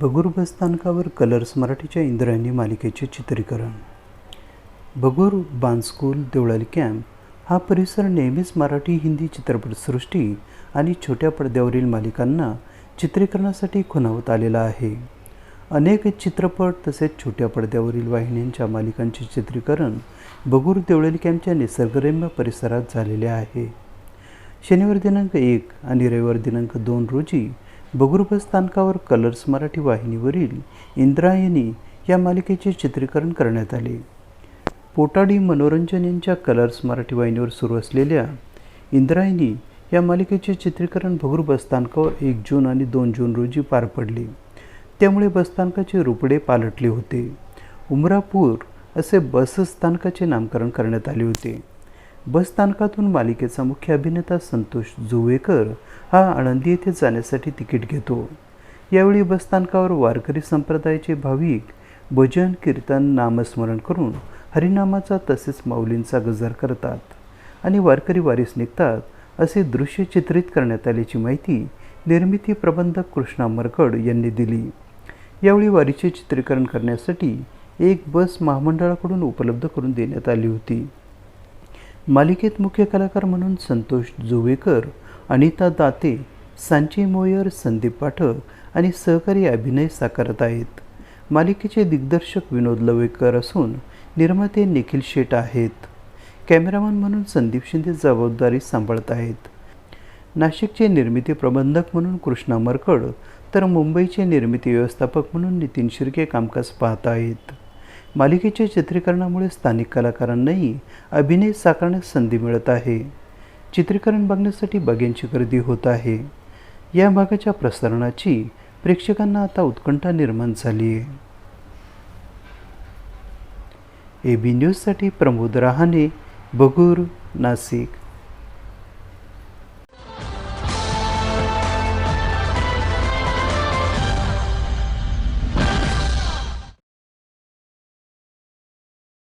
बगूर बसस्थानकावर कलर्स मराठीच्या इंद्रायणी मालिकेचे चित्रीकरण. बगूर बानस्कूल देवळाली कॅम्प हा परिसर नेहमीच मराठी हिंदी चित्रपटसृष्टी आणि छोट्या पडद्यावरील मालिकांना चित्रीकरणासाठी खुणावत आलेला आहे. अनेक चित्रपट तसेच छोट्या पडद्यावरील वाहिन्यांच्या मालिकांचे चित्रीकरण बगूर देवळाली कॅम्पच्या निसर्गरम्य परिसरात झालेले आहे. शनिवार दिनांक एक आणि रविवार दिनांक दोन रोजी बगुर स्थानकावर कलर्स मराठी वाहिनीवरील इंद्रायणी या मालिकेचे चित्रीकरण करण्यात आले. पोटाडी मनोरंजन यांच्या कलर्स मराठी वाहिनीवर सुरू असलेल्या इंद्रायणी या मालिकेचे चित्रीकरण भगूर बसस्थानकावर एक जून आणि दोन जून रोजी पार पडले. त्यामुळे बसस्थानकाचे रुपडे पालटले होते. उमरापूर असे बसस्थानकाचे नामकरण करण्यात आले होते. बसस्थानकातून मालिकेचा मुख्य अभिनेता संतोष जुवेकर हा आळंदी येथे जाण्यासाठी तिकीट घेतो. यावेळी बसस्थानकावर वारकरी संप्रदायाचे भाविक भजन कीर्तन नामस्मरण करून हरिनामाचा तसेच माऊलींचा गजर करतात आणि वारकरी वारीस निघतात असे दृश्य चित्रित करण्यात आल्याची माहिती निर्मिती प्रबंधक कृष्णा मरकड यांनी दिली. यावेळी वारीचे चित्रीकरण करण्यासाठी एक बस महामंडळाकडून उपलब्ध करून देण्यात आली होती. मालिकेत मुख्य कलाकार म्हणून संतोष जोवेकर अनिता दाते सांची मोयर संदीप पाठक आणि सहकारी अभिनय साकारत आहेत. मालिकेचे दिग्दर्शक विनोद लवेकर असून निर्माते निखिल शेट आहेत. कॅमेरामन म्हणून संदीप शिंदे जबाबदारी सांभाळत आहेत. नाशिकचे निर्मिती प्रबंधक म्हणून कृष्णा मरकड तर मुंबईचे निर्मिती व्यवस्थापक म्हणून नितीन शिर्के कामकाज पाहत आहेत. मालिकेच्या चित्रीकरणामुळे स्थानिक कलाकारांनाही अभिनय साकारण्यास संधी मिळत आहे. चित्रीकरण बघण्यासाठी बघ्यांची गर्दी होत आहे. या भागाच्या प्रसारणाची प्रेक्षकांना आता उत्कंठा निर्माण झाली आहे ए बी न्यूजसाठी प्रमोद रहाणे बगूर नाशिक.